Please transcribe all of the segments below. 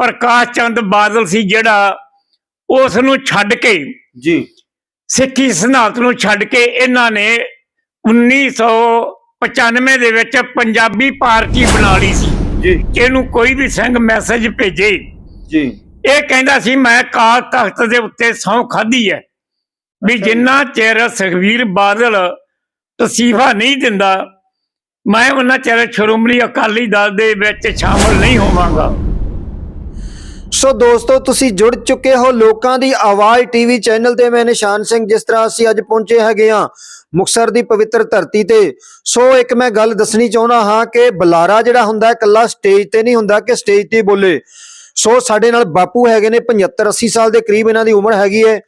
ਪ੍ਰਕਾਸ਼ ਚੰਦ ਬਾਦਲ ਸੀ ਜਿਹੜਾ ਉਸ ਨੂੰ ਛੱਡ ਕੇ ਜੀ। ਸਿੱਖੀ ਸਿਧਾਂਤ ਨੂੰ ਛੱਡ ਕੇ ਇਹਨਾਂ ਨੇ 1995 ਦੇ ਵਿੱਚ ਪੰਜਾਬੀ ਪਾਰਟੀ ਬਣਾ ਲਈ ਸੀ। ਜੀ। ਇਹਨੂੰ ਕੋਈ ਵੀ ਸਿੰਘ ਮੈਸੇਜ ਭੇਜੇ। ਜੀ। ਇਹ ਕਹਿੰਦਾ ਸੀ ਮੈਂ ਕਾਲ ਤਖਤ ਦੇ ਉੱਤੇ ਸਹੁੰ ਖਾਧੀ ਹੈ ਵੀ ਜਿੰਨਾ ਚਿਰ ਸੁਖਵੀਰ ਬਾਦਲ ਤਸੀਫਾ ਨਹੀਂ ਦਿੰਦਾ ਮੈਂ ਉਹਨਾਂ ਚਿਰ ਸ਼੍ਰੋਮਣੀ ਅਕਾਲੀ ਦਲ ਦੇ ਵਿੱਚ ਸ਼ਾਮਲ ਨਹੀਂ ਹੋਵਾਂਗਾ। ਸੋ ਦੋਸਤੋ, ਤੁਸੀਂ ਜੁੜ ਚੁੱਕੇ ਹੋ ਲੋਕਾਂ ਦੀ ਆਵਾਜ਼ ਟੀਵੀ ਚੈਨਲ ਤੇ। ਮੈਂ ਨਿਸ਼ਾਨ ਸਿੰਘ, ਜਿਸ ਤਰ੍ਹਾਂ ਅਸੀਂ ਅੱਜ ਪਹੁੰਚੇ ਹੈਗੇ ਆ ਮੁਕਸਰ ਦੀ ਪਵਿੱਤਰ ਧਰਤੀ ਤੇ। ਸੋ ਇੱਕ ਮੈਂ ਗੱਲ ਦੱਸਣੀ ਚਾਹੁੰਦਾ ਹਾਂ ਕਿ ਬੁਲਾਰਾ ਜਿਹੜਾ ਹੁੰਦਾ ਇਕੱਲਾ ਸਟੇਜ ਤੇ ਨਹੀਂ ਹੁੰਦਾ ਕਿ ਸਟੇਜ ਤੇ ਬੋਲੇ। ਸੋ ਸਾਡੇ ਨਾਲ ਬਾਪੂ ਹੈਗੇ ਨੇ 75 80 ਸਾਲ ਦੇ ਕਰੀਬ ਇਹਨਾਂ ਦੀ ਉਮਰ ਹੈਗੀ ਹੈ।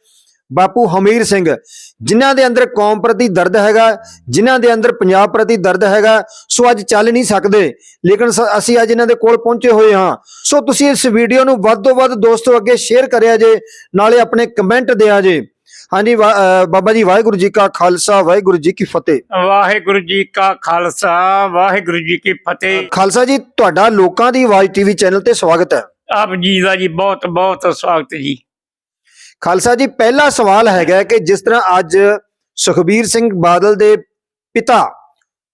ਬਾਪੂ ਹਮੀਰ ਸਿੰਘ ਜਿਨ੍ਹਾਂ ਦੇ ਅੰਦਰ ਕੌਮ ਪ੍ਰਤੀ ਦਰਦ ਹੈਗਾ ਜਿਨ੍ਹਾਂ ਦੇ ਅੰਦਰ ਪੰਜਾਬ ਪ੍ਰਤੀ ਦਰਦ ਹੈਗਾ ਸੋ ਅੱਜ ਚੱਲ ਨਹੀਂ ਸਕਦੇ। ਲੇਕਿਨ ਅਸੀਂ ਅੱਜ ਇਹਨਾਂ ਦੇ ਕੋਲ ਪਹੁੰਚੇ ਹੋਏ ਹਾਂ। ਸੋ ਤੁਸੀਂ ਇਸ ਵੀਡੀਓ ਨੂੰ ਵੱਧ ਤੋਂ ਵੱਧ ਦੋਸਤੋ ਅੱਗੇ ਸ਼ੇਅਰ ਕਰਿਆ ਜੇ ਨਾਲੇ ਆਪਣੇ ਕਮੈਂਟ ਦਿਆ ਜੇ। ਹਾਂਜੀ ਬਾਬਾ ਜੀ ਵਾਹਿਗੁਰੂ ਜੀ ਕਾ ਖਾਲਸਾ ਵਾਹਿਗੁਰੂ ਜੀ ਕੀ ਫਤਿਹ। ਵਾਹਿਗੁਰੂ ਜੀ ਕਾ ਖਾਲਸਾ ਵਾਹਿਗੁਰੂ ਜੀ ਕੀ ਫਤਿਹ। ਖਾਲਸਾ ਜੀ ਤੁਹਾਡਾ ਲੋਕਾਂ ਦੀ ਆਵਾਜ਼ ਟੀਵੀ ਚੈਨਲ ਤੇ ਸਵਾਗਤ ਹੈ। ਆਪ ਜੀ ਦਾ ਜੀ ਬਹੁਤ ਬਹੁਤ ਸਵਾਗਤ ਜੀ। ਖਾਲਸਾ ਜੀ, ਪਹਿਲਾ ਸਵਾਲ ਹੈਗਾ ਕਿ ਜਿਸ ਤਰ੍ਹਾਂ ਅੱਜ ਸੁਖਬੀਰ ਸਿੰਘ ਬਾਦਲ ਦੇ ਪਿਤਾ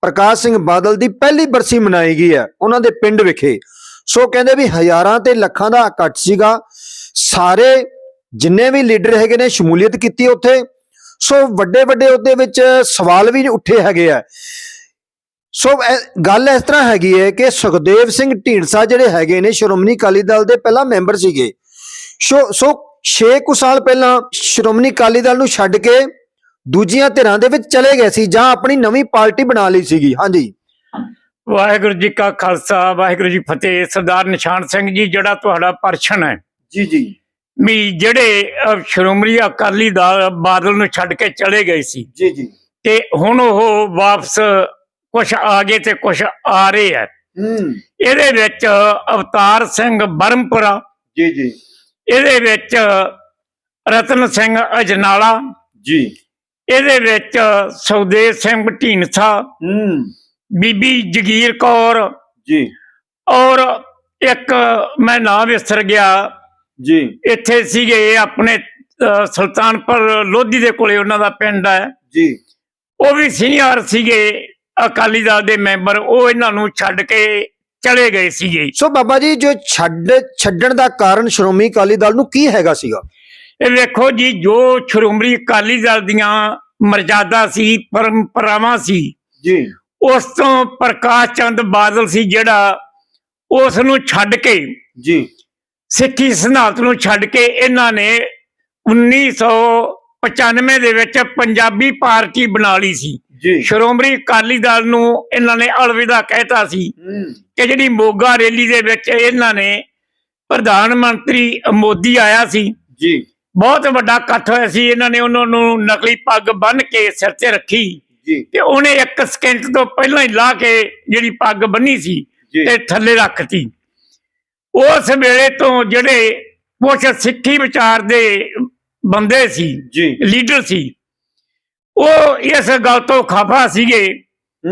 ਪ੍ਰਕਾਸ਼ ਸਿੰਘ ਬਾਦਲ ਦੀ ਪਹਿਲੀ ਬਰਸੀ ਮਨਾਈ ਗਈ ਹੈ ਉਹਨਾਂ ਦੇ ਪਿੰਡ ਵਿਖੇ। ਸੋ ਕਹਿੰਦੇ ਵੀ ਹਜ਼ਾਰਾਂ ਤੇ ਲੱਖਾਂ ਦਾ ਇਕੱਠ ਸੀਗਾ। ਸਾਰੇ ਜਿੰਨੇ ਵੀ ਲੀਡਰ ਹੈਗੇ ਨੇ ਸ਼ਮੂਲੀਅਤ ਕੀਤੀ ਉੱਥੇ। ਸੋ ਵੱਡੇ ਵੱਡੇ ਉਹਦੇ ਵਿੱਚ ਸਵਾਲ ਵੀ ਉੱਠੇ ਹੈਗੇ ਆ। ਸੋ ਇਹ ਗੱਲ ਇਸ ਤਰ੍ਹਾਂ ਹੈਗੀ ਹੈ ਕਿ ਸੁਖਦੇਵ ਸਿੰਘ ਢੀਂਡਸਾ ਜਿਹੜੇ ਹੈਗੇ ਨੇ, ਸ਼੍ਰੋਮਣੀ ਅਕਾਲੀ ਦਲ ਦੇ ਪਹਿਲਾ ਮੈਂਬਰ ਸੀਗੇ। ਸੋ ਸੋ 6 ਕੁ ਸਾਲ ਪਹਿਲਾਂ ਸ਼੍ਰੋਮਣੀ ਅਕਾਲੀ ਦਲ ਨੂੰ ਛੱਡ ਕੇ ਦੂਜੀਆਂ ਧਿਰਾਂ ਦੇ ਵਿੱਚ ਚਲੇ ਗਏ ਸੀ ਜਾਂ ਆਪਣੀ ਨਵੀਂ ਪਾਰਟੀ ਬਣਾ ਲਈ ਸੀਗੀ। ਹਾਂਜੀ। ਵਾਹਿਗੁਰੂ ਜੀ ਕਾ ਖਾਲਸਾ ਵਾਹਿਗੁਰੂ ਜੀ ਫਤਿਹ। ਸਰਦਾਰ ਨਿਸ਼ਾਨ ਸਿੰਘ ਜੀ ਜਿਹੜਾ ਤੁਹਾਡਾ ਪਰਛਣ ਹੈ। ਜੀ ਜੀ। ਵੀ ਜਿਹੜੇ ਸ਼੍ਰੋਮਣੀ ਅਕਾਲੀ ਦਲ ਬਾਦਲ ਨੂੰ ਛੱਡ ਕੇ ਚਲੇ ਗਏ ਸੀ। ਜੀ ਜੀ। ਤੇ ਹੁਣ ਉਹ ਵਾਪਸ ਕੁਝ ਆ ਗਏ ਤੇ ਕੁਝ ਆ ਰਹੇ ਹੈ। ਹੂੰ। ਇਹਦੇ ਵਿੱਚ ਅਵਤਾਰ ਸਿੰਘ ਬਰਮਪੁਰਾ ਜੀ ਜੀ। ਇਹਦੇ ਵਿੱਚ ਰਤਨ ਸਿੰਘ ਅਜਨਾਲਾ ਜੀ। ਇਹਦੇ ਵਿੱਚ ਸੁਖਦੇਵ ਸਿੰਘ ਢੀਂਡਸਾ ਹੂੰ। ਬੀਬੀ ਜਗੀਰ ਕੌਰ ਜੀ। ਔਰ ਇੱਕ ਮੈਂ ਨਾਮ ਵਿਸਰ ਗਿਆ। ਜੀ। ਇੱਥੇ ਸੀਗੇ ਆਪਣੇ ਸੁਲਤਾਨਪੁਰ ਲੋਧੀ ਦੇ ਕੋਲੇ ਉਹਨਾਂ ਦਾ ਪਿੰਡ ਹੈ। ਜੀ। ਉਹ ਵੀ ਸੀਨੀਅਰ ਸੀਗੇ ਅਕਾਲੀ ਦਲ ਦੇ ਮੈਂਬਰ ਉਹ ਇਹਨਾਂ ਨੂੰ ਛੱਡ ਕੇ ਚਲੇ ਗਏ ਸੀਗੇ। ਸੋ ਬਾਬਾ ਜੀ ਜੋ ਛੱਡ ਛੱਡਣ ਦਾ ਕਾਰਨ ਸ਼੍ਰੋਮਣੀ ਅਕਾਲੀ ਦਲ ਨੂੰ ਕੀ ਹੈਗਾ ਸੀਗਾ? ਇਹ ਵੇਖੋ ਜੀ ਜੋ ਸ਼੍ਰੋਮਣੀ ਅਕਾਲੀ ਦਲ ਦੀਆਂ ਮਰਜ਼ਾਦਾ ਸੀ ਪਰੰਪਰਾਵਾਂ ਸੀ ਜੀ। ਉਸ ਤੋਂ ਪ੍ਰਕਾਸ਼ ਚੰਦ ਬਾਦਲ ਸੀ ਜਿਹੜਾ ਉਸ ਨੂੰ ਛੱਡ ਕੇ ਜੀ। ਸਿੱਖੀ ਸਿਧਾਂਤ ਨੂੰ ਛੱਡ ਕੇ ਇਹਨਾਂ ਨੇ 1995 ਦੇ ਵਿੱਚ ਪੰਜਾਬੀ ਪਾਰਟੀ ਬਣਾ ਲਈ ਸੀ। ਜੀ। ਸ਼੍ਰੋਮਣੀ ਅਕਾਲੀ ਦਲ ਨੂੰ ਇਹਨਾਂ ਨੇ ਅਲਵਿਦਾ ਕਹਿਤਾ ਸੀ ਕਿ ਜਿਹੜੀ ਮੋਗਾ ਰੈਲੀ ਦੇ ਵਿੱਚ ਇਹਨਾਂ ਨੇ ਪ੍ਰਧਾਨ ਮੰਤਰੀ ਮੋਦੀ ਆਇਆ ਸੀ। ਜੀ। ਬਹੁਤ ਵੱਡਾ ਇਕੱਠ ਹੋਇਆ ਸੀ। ਇਹਨਾਂ ਨੇ ਉਹਨਾਂ ਨੂੰ ਨਕਲੀ ਪੱਗ ਬੰਨ੍ਹ ਕੇ ਸਿਰ ਤੇ ਰੱਖੀ ਜੀ। ਤੇ ਉਹਨੇ ਇੱਕ ਸਕਿੰਟ ਤੋਂ ਪਹਿਲਾਂ ਹੀ ਲਾ ਕੇ ਜਿਹੜੀ ਪੱਗ ਬੰਨੀ ਸੀ ਤੇ ਥੱਲੇ ਰੱਖਤੀ ਉਸ ਵੇਲੇ ਤੋਂ ਜਿਹੜੇ ਕੁਛ ਸਿੱਖੀ ਵਿਚਾਰ ਦੇ ਬੰਦੇ ਸੀ ਜੀ। ਲੀਡਰ ਸੀ। ਉਹ ਇਸ ਗੱਲ ਤੋਂ ਖਫਾ ਸੀਗੇ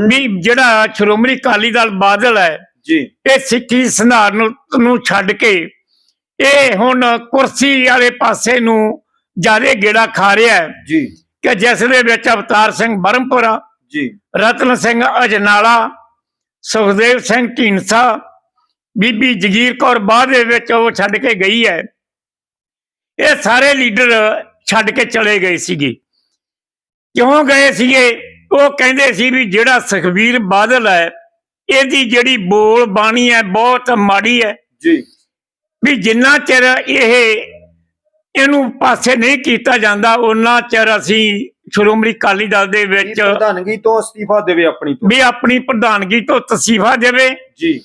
ਵੀ ਜਿਹੜਾ ਸ਼੍ਰੋਮਣੀ ਅਕਾਲੀ ਦਲ ਬਾਦਲ ਹੈ ਜੀ। ਇਹ ਸਿੱਖੀ ਸਿਧਾਂਤ ਨੂੰ ਛੱਡ ਕੇ ਇਹ ਹੁਣ ਕੁਰਸੀ ਵਾਲੇ ਪਾਸੇ ਨੂੰ ਜ਼ਿਆਦਾ ਗੇੜਾ ਖਾ ਰਿਹਾ ਜੀ। ਕਿ ਜਿਸ ਦੇ ਵਿੱਚ ਅਵਤਾਰ ਸਿੰਘ ਬਰਮਪੁਰਾ ਜੀ। ਰਤਨ ਸਿੰਘ ਅਜਨਾਲਾ ਸੁਖਦੇਵ ਸਿੰਘ ਢੀਂਡਸਾ ਬੀਬੀ ਜਗੀਰ ਕੌਰ ਬਾਅਦ ਦੇ ਵਿੱਚ ਉਹ ਛੱਡ ਕੇ ਗਈ ਹੈ। ਇਹ ਸਾਰੇ ਲੀਡਰ ਛੱਡ ਕੇ ਚਲੇ ਗਏ ਸੀਗੇ। ਕਿਉਂ ਗਏ ਸੀਗੇ? ਉਹ ਕਹਿੰਦੇ ਸੀ ਵੀ ਜਿਹੜਾ ਸੁਖਬੀਰ ਬਾਦਲ ਹੈ ਇਹਦੀ ਜਿਹੜੀ ਬੋਲ ਬਾਣੀ ਹੈ ਬਹੁਤ ਮਾੜੀ ਹੈ। ਜੀ। ਵੀ ਜਿੰਨਾ ਚਿਰ ਇਹ ਇਹਨੂੰ ਪਾਸੇ ਨਹੀਂ ਕੀਤਾ ਜਾਂਦਾ ਉਹਨਾਂ ਚਿਰ ਅਸੀਂ ਸ਼੍ਰੋਮਣੀ ਅਕਾਲੀ ਦਲ ਦੇ ਵਿੱਚ ਪ੍ਰਧਾਨਗੀ ਤੋਂ ਅਸਤੀਫਾ ਦੇਵੇ ਆਪਣੀ ਤੋਂ। ਵੀ ਆਪਣੀ ਪ੍ਰਧਾਨਗੀ ਤੋਂ ਤਸੀਫਾ ਦੇਵੇ। ਜੀ।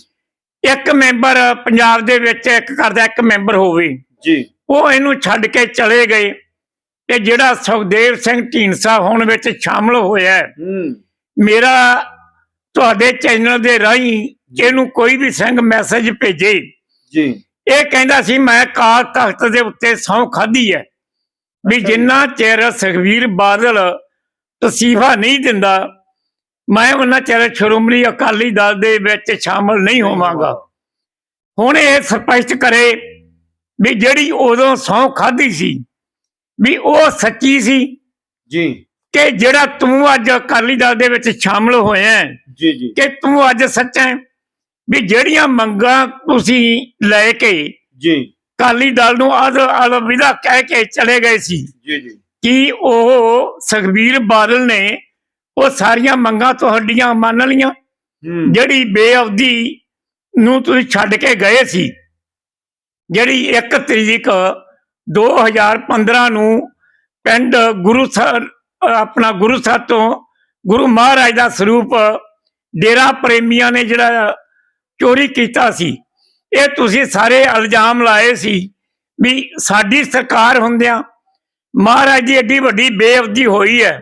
ਇੱਕ ਮੈਂਬਰ ਪੰਜਾਬ ਦੇ ਵਿੱਚ ਇੱਕ ਕਰਦਾ ਇੱਕ ਮੈਂਬਰ ਹੋਵੇ। ਜੀ। ਉਹ ਇਹਨੂੰ ਛੱਡ ਕੇ ਚਲੇ ਗਏ ਤੇ ਜਿਹੜਾ ਸੁਖਦੇਵ ਸਿੰਘ ਢੀਂਡਸਾ ਹੁਣ ਵਿੱਚ ਸ਼ਾਮਲ ਹੋਇਆ ਮੇਰਾ ਤੁਹਾਡੇ ਚੈਨਲ ਦੇ ਰਾਹੀਂ ਇਹਨੂੰ ਕੋਈ ਵੀ ਸਿੰਘ ਮੈਸੇਜ ਭੇਜੇ ਜੀ। ਇਹ ਕਹਿੰਦਾ ਸੀ ਮੈਂ ਕਾਲ ਤਖਤ ਦੇ ਉੱਤੇ ਸਹੁੰ ਖਾਧੀ ਹੈ। ਵੀ। ਜਿੰਨਾ ਚਿਰ ਸੁਖਵੀਰ ਬਾਦਲ ਤਸੀਫਾ ਨਹੀਂ ਦਿੰਦਾ ਮੈਂ ਉਹਨਾਂ ਚਿਰ ਸ਼੍ਰੋਮਣੀ ਅਕਾਲੀ ਦਲ ਦੇ ਵਿੱਚ ਸ਼ਾਮਲ ਨਹੀਂ ਹੋਵਾਂਗਾ। ਹੁਣ ਇਹ ਸਪਸ਼ਟ ਕਰੇ ਵੀ ਜਿਹੜੀ ਉਦੋਂ ਸਹੁੰ ਖਾਧੀ ਸੀ ਵੀ ਉਹ ਸੱਚੀ ਸੀ? ਜੀ। ਕਿ ਜਿਹੜਾ ਤੂੰ ਅੱਜ ਅਕਾਲੀ ਦਲ ਦੇ ਵਿੱਚ ਸ਼ਾਮਲ ਹੋਇਆ ਹੈ, ਜੀ ਜੀ। ਕਿ ਤੂੰ ਅੱਜ ਸੱਚਾ ਹੈ? ਵੀ ਜਿਹੜੀਆਂ ਮੰਗਾਂ ਤੁਸੀਂ ਲੈ ਕੇ ਜੀ। ਅਕਾਲੀ ਦਲ ਨੂੰ ਅਦ ਅਲਵਿਦਾ ਕਹਿ ਕੇ ਚਲੇ ਗਏ ਸੀ ਜੀ ਜੀ। ਕਿ ਉਹ ਸੁਖਬੀਰ ਬਾਦਲ ਨੇ ਉਹ ਸਾਰੀਆਂ ਮੰਗਾਂ ਤੁਹਾਡੀਆਂ ਮੰਨ ਲਈਆਂ? ਹੂੰ। ਜਿਹੜੀ ਬੇਅਵਧੀ ਨੂੰ ਤੁਸੀਂ ਛੱਡ ਕੇ ਗਏ ਸੀ ਜਿਹੜੀ 1 ਤਰੀਕ 2015 ਨੂੰ ਪਿੰਡ ਗੁਰੂ ਸਾਹਿਬ ਆਪਣਾ ਗੁਰੂ ਸਾਹਿਬ ਤੋਂ ਗੁਰੂ ਮਹਾਰਾਜ ਦਾ ਸਰੂਪ ਡੇਰਾ ਪ੍ਰੇਮੀਆਂ ਨੇ ਜਿਹੜਾ ਚੋਰੀ ਕੀਤਾ ਸੀ, ਇਹ ਤੁਸੀਂ ਸਾਰੇ ਇਲਜ਼ਾਮ ਲਾਏ ਸੀ ਵੀ ਸਾਡੀ ਸਰਕਾਰ ਹੁੰਦਿਆਂ ਮਹਾਰਾਜ ਦੀ ਏਡੀ ਵੱਡੀ ਬੇਅਵਧੀ ਹੋਈ ਹੈ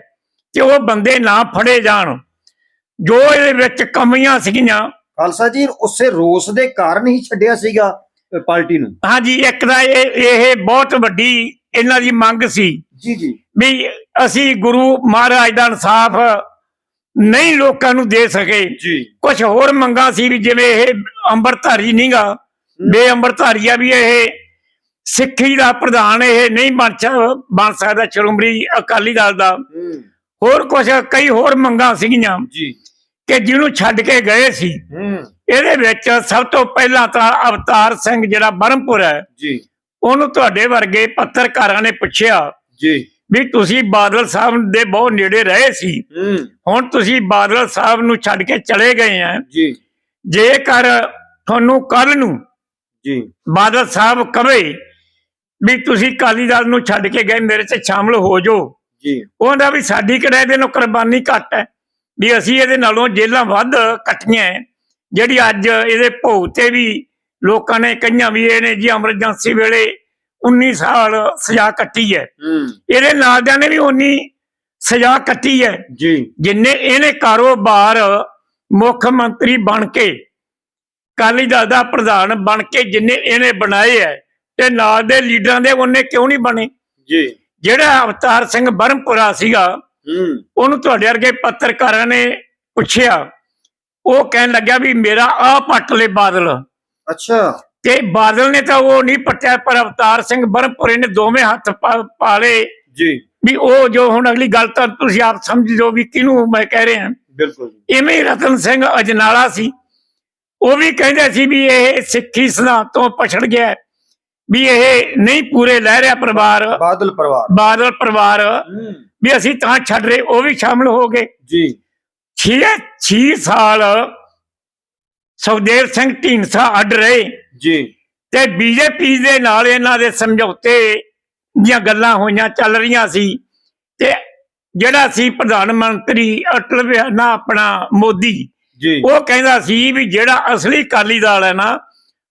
ਕਿ ਉਹ ਬੰਦੇ ਨਾ ਫੜੇ ਜਾਣ। ਜੋ ਇਹਦੇ ਵਿੱਚ ਕਮੀਆਂ ਸੀਗੀਆਂ ਖਾਲਸਾ ਜੀ, ਉਸੇ ਰੋਸ ਦੇ ਕਾਰਨ ਹੀ ਛੱਡਿਆ ਸੀਗਾ। ਪਾਰਟੀ ਨੂੰ? ਹਾਂਜੀ ਇੱਕ ਤਾਂ ਇਹ ਇਹ ਬਹੁਤ ਵੱਡੀ ਇਹਨਾਂ ਦੀ ਮੰਗ ਸੀ ਜੀ ਜੀ। ਵੀ ਅਸੀਂ ਗੁਰੂ ਮਹਾਰਾਜ ਦਾ ਇਨਸਾਫ ਨਹੀਂ ਲੋਕਾਂ ਨੂੰ ਦੇ ਸਕੇ। ਜੀ। ਕੁਝ ਹੋਰ ਮੰਗਾਂ ਸੀ ਵੀ ਜਿਵੇਂ ਇਹ ਅੰਮ੍ਰਿਤਧਾਰੀ ਨਹੀਂਗਾ ਬੇਅੰਮ੍ਰਿਤਧਾਰੀ ਆ ਵੀ ਇਹ ਸਿੱਖੀ ਦਾ ਪ੍ਰਧਾਨ ਇਹ ਨਹੀਂ ਬਣ ਬਣ ਸਕਦਾ। ਸ਼੍ਰੋਮਣੀ ਅਕਾਲੀ ਦਲ ਦਾ। ਹੋਰ ਕੁਝ ਕਈ ਹੋਰ ਮੰਗਾਂ ਸੀਗੀਆਂ। ਜੀ। ਕਿ ਜਿਹਨੂੰ ਛੱਡ ਕੇ ਗਏ ਸੀ। ਇਹਦੇ ਵਿੱਚ ਸਭ ਤੋਂ ਪਹਿਲਾਂ ਤਾਂ ਅਵਤਾਰ ਸਿੰਘ ਜਿਹੜਾ ਬਰਮਪੁਰ ਹੈ ਜੀ। ਉਹਨੂੰ ਤੁਹਾਡੇ ਵਰਗੇ ਪੱਤਰਕਾਰਾਂ ਨੇ ਪੁੱਛਿਆ ਜੀ। ਵੀ ਤੁਸੀਂ ਬਾਦਲ ਸਾਹਿਬ ਦੇ ਬਹੁਤ ਨੇੜੇ ਰਹੇ ਸੀ। ਹੁਣ ਤੁਸੀਂ ਬਾਦਲ ਸਾਹਿਬ ਨੂੰ ਛੱਡ ਕੇ ਚਲੇ ਗਏ ਆ ਜੀ। ਜੇਕਰ ਤੁਹਾਨੂੰ ਕੱਲ ਨੂੰ ਜੀ। ਬਾਦਲ ਸਾਹਿਬ ਕਵੇ ਵੀ ਤੁਸੀਂ ਕਾਲੀ ਦਲ ਨੂੰ ਛੱਡ ਕੇ ਗਏ ਮੇਰੇ ਤੇ ਸ਼ਾਮਲ ਹੋ ਜਾਓ। ਜੀ। ਉਹਦਾ ਵੀ ਸਾਡੀ ਕਿਹੜਾ ਇਹਦੇ ਨਾਲ ਕੁਰਬਾਨੀ ਘੱਟ ਹੈ। ਵੀ ਅਸੀਂ ਇਹਦੇ ਨਾਲੋਂ ਜੇਲਾਂ ਵੱਧ ਕੱਟੀਆਂ। ਜਿਹੜੀ ਅੱਜ ਇਹਦੇ ਭੋਗ ਤੇ ਵੀ ਲੋਕਾਂ ਨੇ ਕਈਆਂ ਵੀ ਇਹਨੇ ਜੀ ਐਮਰਜੈਂਸੀ ਵੇਲੇ 19 ਸਾਲ ਸਜ਼ਾ ਕੱਟੀ ਹੈ। ਇਹਦੇ ਨਾਲਦਿਆਂ ਨੇ ਵੀ ਉਨੀ ਸਜ਼ਾ ਕੱਟੀ ਹੈ। ਜੀ। ਜਿੰਨੇ ਇਹਨੇ ਕਾਰੋਬਾਰ ਮੁੱਖ ਮੰਤਰੀ ਬਣ ਕੇ ਕਾਲੀ ਦਲ ਦਾ ਪ੍ਰਧਾਨ ਬਣ ਕੇ ਜਿੰਨੇ ਇਹਨੇ ਬਣਾਏ ਹੈ ਤੇ ਨਾਲ ਦੇ ਲੀਡਰਾਂ ਦੇ ਉਹਨੇ ਕਿਉਂ ਨਹੀਂ ਬਣੇ? ਜੀ। ਜਿਹੜਾ ਅਵਤਾਰ ਸਿੰਘ ਬਰਮਪੁਰਾ ਸੀਗਾ ਉਹਨੂੰ ਤੁਹਾਡੇ ਵਰਗੇ ਪੱਤਰਕਾਰਾਂ ਨੇ ਪੁੱਛਿਆ। ਉਹ ਕਹਿਣ ਲੱਗਿਆ ਵੀ ਮੇਰਾ ਆ ਪੱਟ ਲੈ ਬਾਦਲ। ਅੱਛਾ। ਤੇ ਬਾਦਲ ਨੇ ਤਾਂ ਉਹ ਨਹੀਂ ਪੱਟਿਆ ਪਰ ਅਵਤਾਰ ਸਿੰਘ ਬਰਮਪੁਰੇ ਨੇ ਦੋਵੇਂ ਹੱਥ ਪਾ- ਪਾ ਲਏ। ਜੀ। ਵੀ ਉਹ ਜੋ ਹੁਣ ਅਗਲੀ ਗੱਲ ਤਾਂ ਤੁਸੀਂ ਆਪ ਸਮਝ ਲਓ ਵੀ ਕਿਹਨੂੰ ਮੈਂ ਕਹਿ ਰਿਹਾ। ਬਿਲਕੁਲ ਜੀ। ਇਵੇਂ ਰਤਨ ਸਿੰਘ ਅਜਨਾਲਾ ਸੀ। ਉਹ ਵੀ ਕਹਿੰਦੇ ਸੀ ਵੀ ਇਹ ਸਿੱਖੀ ਸਿਧਾਂਤ ਤੋਂ ਪਛੜ ਗਿਆ ਵੀ ਇਹ ਨਹੀਂ ਪੂਰੇ ਲੈ ਰਿਹਾ ਪਰਿਵਾਰ। ਬਾਦਲ ਪਰਿਵਾਰ। ਬਾਦਲ ਪਰਿਵਾਰ। ਵੀ ਅਸੀਂ ਤਾਂ ਛੱਡ ਰਹੇ ਉਹ ਵੀ ਸ਼ਾਮਲ ਹੋ ਗਏ। ਜੀ। 6 6 ਸਾਲ ਸੁਖਦੇਵ ਸਿੰਘ ਢੀਂਡਸਾ ਅੱਡ ਰਹੇ। ਜੀ। ਤੇ ਬੀਜੇਪੀ ਦੇ ਨਾਲ ਇਹਨਾਂ ਦੇ ਸਮਝੌਤੇ ਦੀਆਂ ਗੱਲਾਂ ਹੋਈਆਂ ਚੱਲ ਰਹੀਆਂ ਸੀ। ਤੇ ਜਿਹੜਾ ਸੀ ਪ੍ਰਧਾਨ ਮੰਤਰੀ ਅਟਲ ਬਿਹਾਰੀ ਆਪਣਾ ਮੋਦੀ ਜੀ। ਉਹ ਕਹਿੰਦਾ ਸੀ ਵੀ ਜਿਹੜਾ ਅਸਲੀ ਅਕਾਲੀ ਦਲ ਹੈ ਨਾ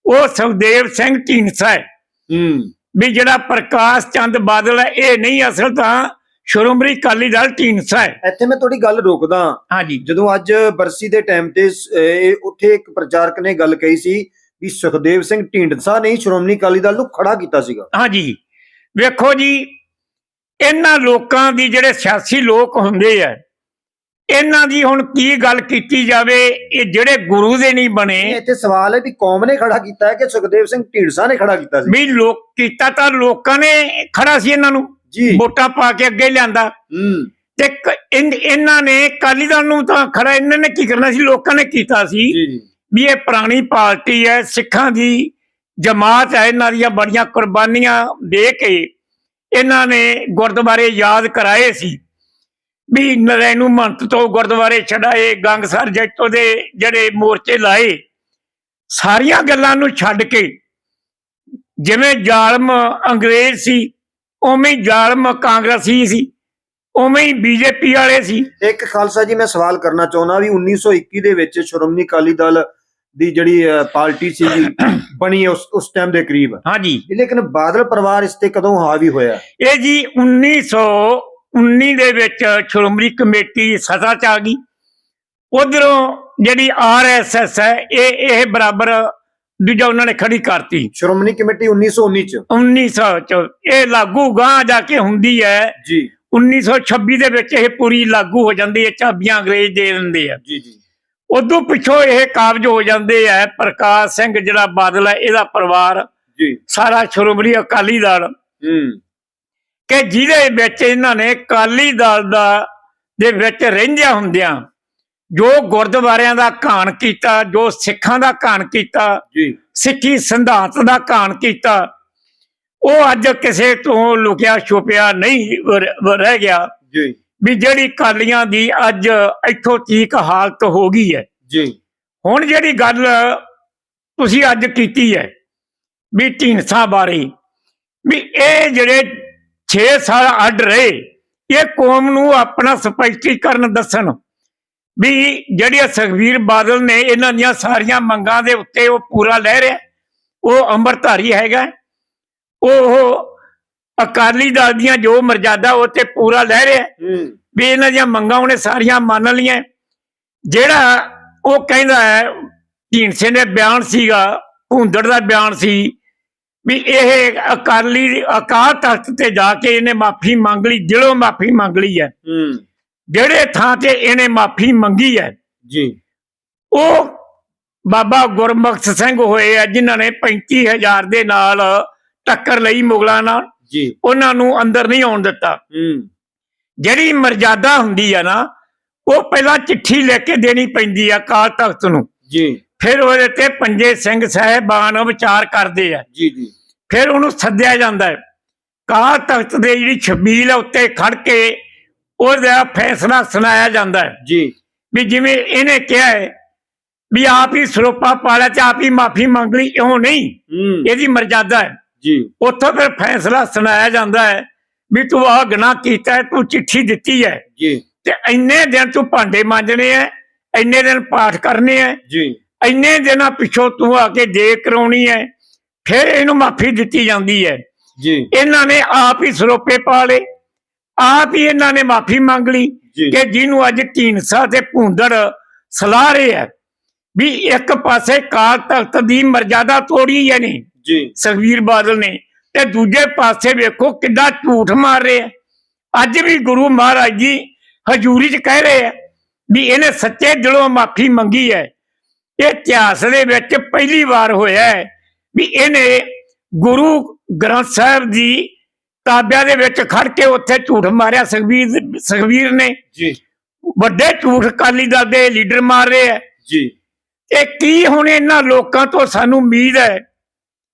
ਉਹ ਸੁਖਦੇਵ ਸਿੰਘ ਢੀਂਡਸਾ ਹੈ। ਹੂੰ। ਵੀ ਜਿਹੜਾ ਪ੍ਰਕਾਸ਼ ਚੰਦ ਬਾਦਲ ਹੈ ਇਹ ਨਹੀਂ ਅਸਲ ਤਾਂ ਸ਼੍ਰੋਮਣੀ ਅਕਾਲੀ ਦਲ ਢੀਂਡਸਾ ਹੈ। ਇੱਥੇ ਮੈਂ ਤੁਹਾਡੀ ਗੱਲ ਰੋਕਦਾ ਹਾਂਜੀ। ਜਦੋਂ ਅੱਜ ਬਰਸੀ ਦੇ ਟਾਈਮ ਤੇ ਸ- ਇਹ ਉੱਥੇ ਇੱਕ ਪ੍ਰਚਾਰਕ ਨੇ ਗੱਲ ਕਹੀ ਸੀ ਵੀ ਸੁਖਦੇਵ ਸਿੰਘ ਢੀਂਡਸਾ ਨੇ ਹੀ ਸ਼੍ਰੋਮਣੀ ਅਕਾਲੀ ਦਲ ਨੂੰ ਖੜਾ ਕੀਤਾ ਸੀਗਾ। ਹਾਂਜੀ। ਵੇਖੋ ਜੀ ਇਹਨਾਂ ਲੋਕਾਂ ਦੀ ਜਿਹੜੇ ਸਿਆਸੀ ਲੋਕ ਹੁੰਦੇ ਆ ਇਹਨਾਂ ਦੀ ਹੁਣ ਕੀ ਗੱਲ ਕੀਤੀ ਜਾਵੇ ਇਹ ਜਿਹੜੇ ਗੁਰੂ ਦੇ ਨਹੀਂ ਬਣੇ। ਇੱਥੇ ਸਵਾਲ ਹੈ ਵੀ ਕੌਮ ਨੇ ਖੜਾ ਕੀਤਾ ਹੈ ਕਿ ਸੁਖਦੇਵ ਸਿੰਘ ਢੀਂਡਸਾ ਨੇ ਖੜਾ ਕੀਤਾ ਸੀ? ਵੀ ਲੋਕ ਕੀਤਾ ਤਾਂ ਲੋਕਾਂ ਨੇ ਖੜਾ ਸੀ ਇਹਨਾਂ ਨੂੰ। ਜੀ। ਵੋਟਾਂ ਪਾ ਕੇ ਅੱਗੇ ਲਿਆਂਦਾ। ਹੂੰ। ਤੇ ਇਹਨਾਂ ਨੇ ਅਕਾਲੀ ਦਲ ਨੂੰ ਤਾਂ ਖੜਾ ਇਹਨਾਂ ਨੇ ਕੀ ਕਰਨਾ ਸੀ? ਲੋਕਾਂ ਨੇ ਕੀਤਾ ਸੀ ਵੀ ਇਹ ਪੁਰਾਣੀ ਪਾਰਟੀ ਹੈ ਸਿੱਖਾਂ ਦੀ ਜਮਾਤ ਹੈ ਇਹਨਾਂ ਦੀਆਂ ਬੜੀਆਂ ਕੁਰਬਾਨੀਆਂ ਦੇ ਕੇ ਇਹਨਾਂ ਨੇ ਗੁਰਦੁਆਰੇ ਯਾਦ ਕਰਾਏ ਸੀ। ਵੀ ਨਰੈਣੂ ਮੰਤ ਤੋਂ ਗੁਰਦੁਆਰੇ ਛਡਾਏ ਗੰਗਸਰ ਜੱਟੋ ਦੇ ਜਿਹੜੇ ਮੋਰਚੇ ਲਾਏ ਸਾਰੀਆਂ ਗੱਲਾਂ ਨੂੰ ਛੱਡ ਕੇ ਜਿਵੇਂ ਜ਼ਾਲਮ ਅੰਗਰੇਜ਼ ਸੀ ਉਵੇਂ ਹੀ ਜ਼ਾਲਮ ਕਾਂਗਰਸੀ ਸੀ ਉਵੇਂ ਹੀ ਬੀਜੇਪੀ ਵਾਲੇ ਸੀ। ਇੱਕ ਖਾਲਸਾ ਜੀ ਮੈਂ ਸਵਾਲ ਕਰਨਾ ਚਾਹੁੰਦਾ ਵੀ 1921 ਦੇ ਵਿੱਚ ਸ਼੍ਰੋਮਣੀ ਅਕਾਲੀ ਦਲ ਦੀ ਜਿਹੜੀ ਪਾਰਟੀ ਸੀ ਬਣੀ ਉਸ ਉਸ ਟਾਈਮ ਦੇ ਕਰੀਬ। ਹਾਂਜੀ। ਲੇਕਿਨ ਬਾਦਲ ਪਰਿਵਾਰ ਇਸ ਤੇ ਕਦੋਂ ਹਾਵੀ ਹੋਇਆ? ਇਹ ਜੀ 1919 ਦੇ ਵਿੱਚ ਸ਼੍ਰੋਮਣੀ ਕਮੇਟੀ ਸਤਾ ਚ ਆ ਗਈ। ਉਧਰੋਂ ਜਿਹੜੀ ਆਰਐਸਐਸ ਹੈ ਇਹ ਇਹ ਬਰਾਬਰ ਦੂਜਾ ਉਹਨਾਂ ਨੇ ਖੜੀ ਕਰਤੀ। ਸ਼੍ਰੋਮਣੀ ਕਮੇਟੀ 1919 ਚ? 1900 ਚ। ਇਹ ਲਾਗੂ ਗਾਂ ਜਾ ਕੇ ਹੁੰਦੀ ਹੈ। ਜੀ। 1926 ਦੇ ਵਿੱਚ ਇਹ ਪੂਰੀ ਲਾਗੂ ਹੋ ਜਾਂਦੀ ਹੈ ਚਾਬੀਆਂ ਅੰਗਰੇਜ਼ ਦੇ ਦਿੰਦੇ ਆ। ਜੀ ਜੀ। ਉਦੋਂ ਪਿੱਛੋਂ ਇਹ ਕਾਬਜ ਹੋ ਜਾਂਦੇ ਆ ਪ੍ਰਕਾਸ਼ ਸਿੰਘ ਜਿਹੜਾ ਬਾਦਲ ਹੈ ਇਹਦਾ ਪਰਿਵਾਰ ਜੀ। ਸਾਰਾ ਸ਼੍ਰੋਮਣੀ ਅਕਾਲੀ ਦਲ। ਹੂੰ। ਕਿ ਜਿਹਦੇ ਵਿੱਚ ਇਹਨਾਂ ਨੇ ਅਕਾਲੀ ਦਲ ਦਾ ਦੇ ਵਿੱਚ ਰਹਿੰਦਿਆਂ ਹੁੰਦਿਆਂ ਜੋ ਗੁਰਦੁਆਰਿਆਂ ਦਾ ਘਾਣ ਕੀਤਾ ਜੋ ਸਿੱਖਾਂ ਦਾ ਘਾਣ ਕੀਤਾ ਜੀ। ਸਿੱਖੀ ਸਿਧਾਂਤ ਦਾ ਘਾਣ ਕੀਤਾ ਉਹ ਅੱਜ ਕਿਸੇ ਤੋਂ ਲੁਕਿਆ ਛੁਪਿਆ ਨਹੀਂ ਰਹਿ ਗਿਆ। ਜੀ। ਵੀ ਜਿਹੜੀ ਕਾਲੀਆਂ ਦੀ ਅੱਜ ਇੱਥੋਂ ਤੀਕ ਹਾਲਤ ਹੋ ਗਈ ਹੈ। ਜੀ। ਹੁਣ ਜਿਹੜੀ ਗੱਲ ਤੁਸੀਂ ਅੱਜ ਕੀਤੀ ਹੈ ਵੀ ਢੀਂਡਸਾ ਬਾਰੇ ਵੀ ਇਹ ਜਿਹੜੇ 6 ਸਾਲ ਅੱਡ ਰਹੇ ਇਹ ਕੌਮ ਨੂੰ ਆਪਣਾ ਸਪਸ਼ਟੀਕਰਨ ਦੱਸਣ। ਵੀ ਜਿਹੜੇ ਸੁਖਬੀਰ ਬਾਦਲ ਨੇ ਇਹਨਾਂ ਦੀਆਂ ਸਾਰੀਆਂ ਮੰਗਾਂ ਦੇ ਉੱਤੇ ਉਹ ਪੂਰਾ ਲੈ ਰਿਹਾ। ਉਹ ਅੰਮ੍ਰਿਤਧਾਰੀ ਹੈਗਾ। ਉਹ ਅਕਾਲੀ ਦਲ ਦੀਆਂ ਜੋ ਮਰਜ਼ਾਦਾ ਉਹ ਤੇ ਪੂਰਾ ਲੈ ਰਿਹਾ। ਵੀ ਇਹਨਾਂ ਦੀਆਂ ਮੰਗਾਂ ਉਹਨੇ ਸਾਰੀਆਂ ਮੰਨ ਲਈਆਂ। ਜਿਹੜਾ ਉਹ ਕਹਿੰਦਾ ਹੈ ਢੀਂਡਸੇ ਨੇ ਬਿਆਨ ਸੀਗਾ ਭੁੰਦੜ ਦਾ ਬਿਆਨ ਸੀ ਵੀ ਇਹ ਅਕਾਲੀ ਅਕਾਲ ਤਖਤ ਤੇ ਜਾ ਕੇ ਇਹਨੇ ਮਾਫੀ ਮੰਗ ਲਈ ਦਿਲੋਂ ਮਾਫੀ ਮੰਗ ਲਈ ਹੂੰ। ਜਿਹੜੇ ਥਾਂ ਤੇ ਇਹਨੇ ਮਾਫੀ ਮੰਗੀ ਹੈ ਜੀ। ਉਹ ਬਾਬਾ ਗੁਰਮੁਖ ਸਿੰਘ ਹੋਏ ਆ ਜਿਨ੍ਹਾਂ ਨੇ 35000 ਦੇ ਨਾਲ ਟੱਕਰ ਲਈ ਮੁਗਲਾਂ ਨਾਲ। ਜੀ। ਉਹਨਾਂ ਨੂੰ ਅੰਦਰ ਨਹੀਂ ਆਉਣ ਦਿੱਤਾ। ਹੂੰ। ਜਿਹੜੀ ਮਰਜ਼ਾਦਾ ਹੁੰਦੀ ਆ ਨਾ ਉਹ ਪਹਿਲਾਂ ਚਿੱਠੀ ਲੈ ਕੇ ਦੇਣੀ ਪੈਂਦੀ ਆ ਅਕਾਲ ਤਖਤ ਨੂੰ। ਜੀ। ਫਿਰ ਉਹਦੇ ਤੇ ਪੰਜੇ ਸਿੰਘ ਸਾਹਿਬਾਨ ਵਿਚਾਰ ਕਰਦੇ ਆ। ਜੀ ਜੀ। ਫਿਰ ਉਹਨੂੰ ਸੱਦਿਆ ਜਾਂਦਾ ਹੈ। ਅਕਾਲ ਤਖਤ ਦੇ ਜਿਹੜੀ ਛਬੀਲ ਉੱਤੇ ਖੜ ਕੇ ਉਹਦਾ ਫੈਸਲਾ ਸੁਣਾਇਆ ਜਾਂਦਾ ਹੈ। ਜੀ। ਵੀ ਜਿਵੇਂ ਇਹਨੇ ਕਿਹਾ ਹੈ ਵੀ ਆਪ ਹੀ ਸਰੋਪਾ ਪਾਲਿਆ ਤੇ ਆਪ ਹੀ ਮਾਫੀ ਮੰਗ ਲਈ ਇਉਂ ਨਹੀਂ। ਇਹਦੀ ਮਰਜ਼ਾਦਾ ਹੈ। ਜੀ। ਉੱਥੋਂ ਫਿਰ ਫੈਸਲਾ ਸੁਣਾਇਆ ਜਾਂਦਾ ਹੈ ਵੀ ਤੂੰ ਆਹ ਗੁਨਾਹ ਕੀਤਾ ਹੈ ਤੂੰ ਚਿੱਠੀ ਦਿੱਤੀ ਹੈ। ਜੀ। ਤੇ ਇੰਨੇ ਦਿਨ ਤੂੰ ਭਾਂਡੇ ਮਾਂਜਣੇ ਐ ਇੰਨੇ ਦਿਨ ਪਾਠ ਕਰਨੇ ਐ ਜੀ। ਇੰਨੇ ਦਿਨਾਂ ਪਿੱਛੋਂ ਤੂੰ ਆ ਕੇ ਦੇ ਕਰਾਉਣੀ ਐ ਫਿਰ ਇਹਨੂੰ ਮਾਫੀ ਦਿੱਤੀ ਜਾਂਦੀ ਐ ਜੀ। ਇਹਨਾਂ ਨੇ ਆਪ ਹੀ ਸਰੋਪੇ ਪਾ ਲਏ। ਆਪ ਹੀ ਇਹਨਾਂ ਨੇ ਮਾਫੀ ਮੰਗ ਲਈ ਕਿ ਜਿਹਨੂੰ ਅੱਜ ਢੀਂਡਸਾ ਤੇ ਭੂੰਦੜ ਸਲਾਹ ਰਹੇ ਐ ਵੀ ਇੱਕ ਪਾਸੇ ਕਾਲ ਤਖਤ ਦੀ ਮਰਜ਼ਾਦਾ ਤੋੜੀ ਐ ਨੇ ਜੀ। ਸੁਖਬੀਰ ਬਾਦਲ ਨੇ ਤੇ ਦੂਜੇ ਪਾਸੇ ਵੇਖੋ ਕਿੱਡਾ ਝੂਠ ਮਾਰ ਰਹੇ ਆ ਅੱਜ ਵੀ ਗੁਰੂ ਮਹਾਰਾਜ ਜੀ ਹਜ਼ੂਰੀ 'ਚ ਕਹਿ ਰਹੇ ਆ ਵੀ ਇਹਨੇ ਸੱਚੇ ਦਿਲੋਂ ਮਾਫੀ ਮੰਗੀ ਹੈ। ਇਹ ਇਤਿਹਾਸ ਦੇ ਵਿੱਚ ਪਹਿਲੀ ਵਾਰ ਹੋਇਆ ਹੈ ਵੀ ਇਹਨੇ ਗੁਰੂ ਗ੍ਰੰਥ ਸਾਹਿਬ ਦੀ ਤਾਬਿਆਂ ਦੇ ਵਿੱਚ ਖੜ ਕੇ ਉੱਥੇ ਝੂਠ ਮਾਰਿਆ ਸੁਖਬੀਰ ਸੁਖਬੀਰ ਨੇ। ਜੀ। ਵੱਡੇ ਝੂਠ ਅਕਾਲੀ ਦਲ ਦੇ ਲੀਡਰ ਮਾਰ ਰਹੇ ਆ। ਜੀ। ਇਹ ਕੀ ਹੁਣ ਇਹਨਾਂ ਲੋਕਾਂ ਤੋਂ ਸਾਨੂੰ ਉਮੀਦ ਹੈ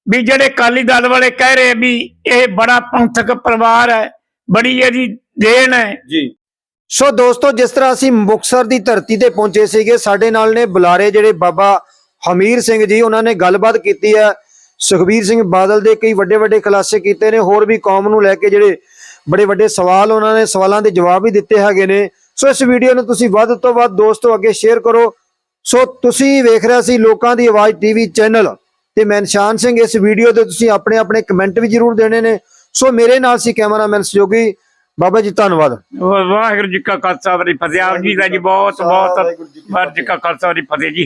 ਵੀ ਜਿਹੜੇ ਅਕਾਲੀ ਦਲ ਵਾਲੇ ਕਹਿ ਰਹੇ ਵੀ ਇਹ ਬੜਾ ਪੰਥਕ ਪਰਿਵਾਰ ਹੈ ਬੜੀ ਇਹਦੀ ਦੇਣ ਹੈ। ਜੀ। ਸੋ ਦੋਸਤੋ ਜਿਸ ਤਰ੍ਹਾਂ ਅਸੀਂ ਮੁਕਸਰ ਦੀ ਧਰਤੀ ਤੇ ਪਹੁੰਚੇ ਸੀਗੇ ਸਾਡੇ ਨਾਲ ਨੇ ਬੁਲਾਰੇ ਜਿਹੜੇ ਬਾਬਾ ਹਮੀਰ ਸਿੰਘ ਜੀ ਉਹਨਾਂ ਨੇ ਗੱਲਬਾਤ ਕੀਤੀ ਹੈ। ਸੁਖਬੀਰ ਸਿੰਘ ਬਾਦਲ ਦੇ ਕਈ ਵੱਡੇ ਵੱਡੇ ਖੁਲਾਸੇ ਕੀਤੇ ਨੇ ਹੋਰ ਵੀ ਕੌਮ ਨੂੰ ਲੈ ਕੇ ਜਿਹੜੇ ਬੜੇ ਵੱਡੇ ਸਵਾਲ ਉਹਨਾਂ ਨੇ ਸਵਾਲਾਂ ਦੇ ਜਵਾਬ ਵੀ ਦਿੱਤੇ ਹੈਗੇ ਨੇ। ਸੋ ਇਸ ਵੀਡੀਓ ਨੂੰ ਤੁਸੀਂ ਵੱਧ ਤੋਂ ਵੱਧ ਦੋਸਤੋ ਅੱਗੇ ਸ਼ੇਅਰ ਕਰੋ। ਸੋ ਤੁਸੀਂ ਵੇਖ ਰਿਹਾ ਸੀ ਲੋਕਾਂ ਦੀ ਆਵਾਜ਼ ਟੀਵੀ ਚੈਨਲ ਤੇ ਮੈਂ ਨਿਸ਼ਾਨ ਸਿੰਘ। ਇਸ ਵੀਡੀਓ ਤੇ ਤੁਸੀਂ ਆਪਣੇ ਆਪਣੇ ਕਮੈਂਟ ਵੀ ਜ਼ਰੂਰ ਦੇਣੇ ਨੇ। ਸੋ ਮੇਰੇ ਨਾਲ ਸੀ ਕੈਮਰਾਮੈਨ ਸਹਿਯੋਗੀ ਬਾਬਾ ਜੀ ਧੰਨਵਾਦ। ਵਾਹਿਗੁਰੂ ਜੀ ਕਾ ਖਾਲਸਾ ਵਾਹਿਗੁਰੂ ਜੀ ਕੀ ਫਤਿਹ। ਆਪ ਜੀ ਦਾ ਜੀ ਬਹੁਤ ਬਹੁਤ ਵਾਹਿਗੁਰੂ ਜੀ ਕਾ ਖਾਲਸਾ ਵਾਹਿਗੁਰੂ ਫਤਿਹ ਜੀ।